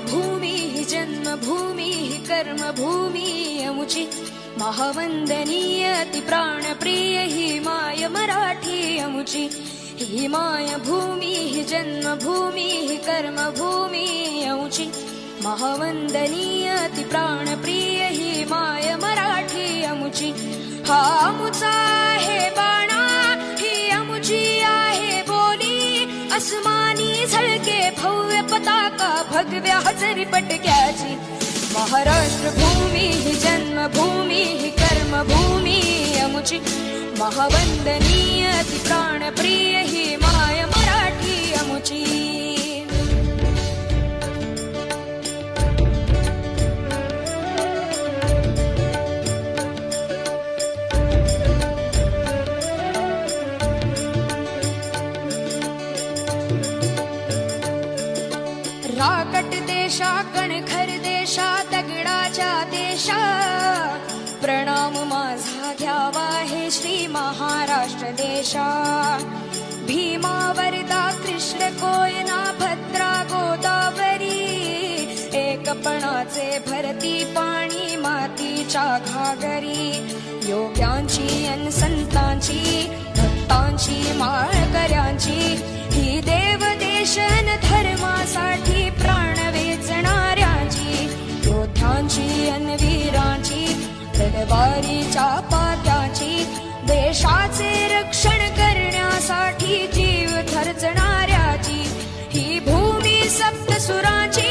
भूमी जन्मभूमी ही कर्मभूमी अमुची। महावंदनीय ती प्राणप्रिय ही माय मराठी अमुची। ही माय भूमी ही जन्मभूमी ही कर्मभूमी अमुची। महावंदनीय ती प्राणप्रिय ही माय मराठी अमुची। हा अमुचा आहे बाणा ही अमुची आहे बोली। अस्मानी झळके भव्य पताका हजरी पटक्याची. महाराष्ट्र भूमी ही जन्मभूमी कर्मभूमी अमुची महावंदनीय ती प्राणप्रिय ही माय मराठी अमुची राकट देशा कणखर देशा दगडाच्या देशा। प्रणाम माझा घ्यावा हे श्री महाराष्ट्र देशा। भीमा वरदा कृष्ण कोयना भद्रा गोदावरी। एकपणाचे भरती पाणी मातीच्या घागरी। योग्यांची तलवारीच्या पात्याची देशाचे रक्षण करण्यासाठी जीव खर्चणाऱ्याची ही भूमी ही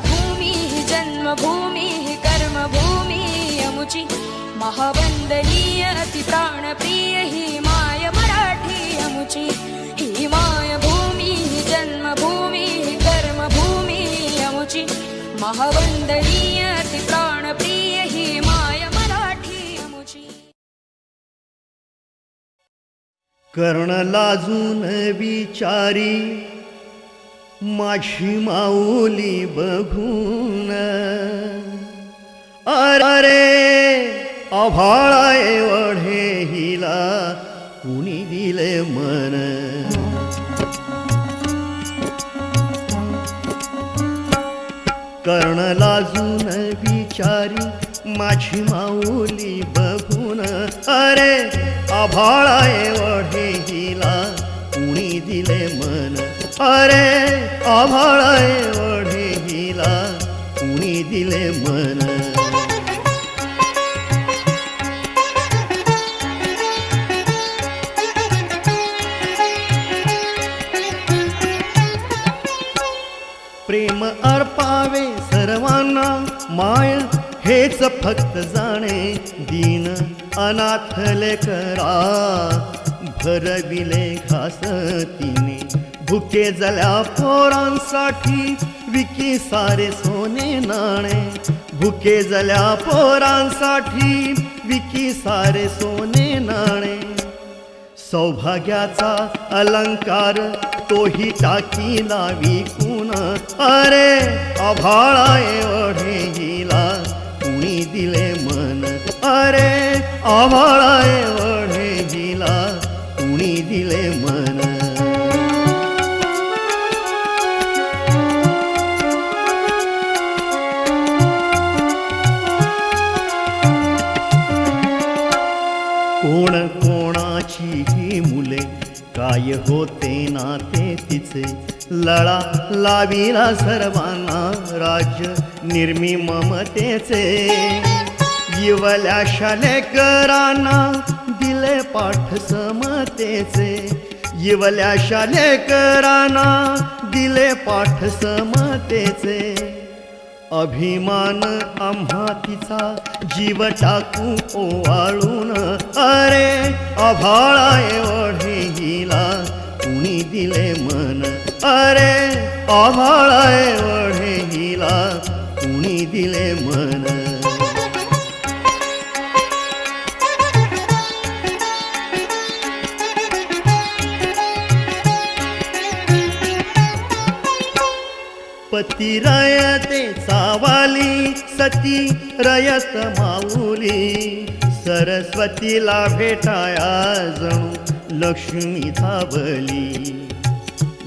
भूमी जन्मभूमी कर्मभूमी अमुची महावंदनीय अति प्राणप्रिय ही माय मराठी अमुची महावंदनीय प्राणप्रिय ही माय मराठी अमुची कर्ण लाजून विचारी माझी माऊली बघून. अरे आभाळा एवढे हिला कुणी दिले मन? कर्ण लाजून विचारी माझी माऊली बघून अरे आभाळा एवढे हिला कुणी दिले मन? अरे आभाळा माय हेच फक्त जाणे दीन अनाथ लेकरा. भरविले घास तिने भुके जल्या पोरांसाठी विकी सारे सोने नाणे. भुके जल्या पोरांसाठी विकी सारे सोने नाणे. सौभाग्याचा अलंकार तोही टाकी लावी कुण? अरे अभाळा एवढे हिला कुणी दिले मन? अरे अभाळा एवढे काय होते नाते तिचे. लळा लाविला सर्वांना राज्य निर्मी ममतेचे. इवल्या शालेकरांना दिले पाठ समतेचे. इवल्या शालेकरांना दिले पाठ समतेचे. अभिमान आम्हा तिचा जीव टाकू ओवाळून. अरे अभाळा एवढेही दिले मन. अरे अभाळा वढे हिला. कुणी दिले मन? पती रयते सावाली सती रयत माऊली. सरस्वतीला भेटाया जणू. लक्ष्मी धावली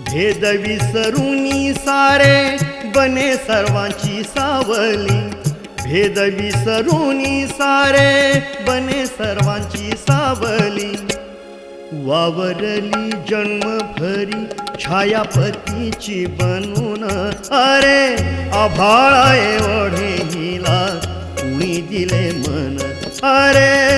भेद विसरुनी सारे बने सर्वांची सावली. भेद विसरुनी सारे बने सर्वांची सावली. वावरली जन्मभरी छायापतीची बनून अरे आभाळा एवढे हिला कुणी दिले मन. अरे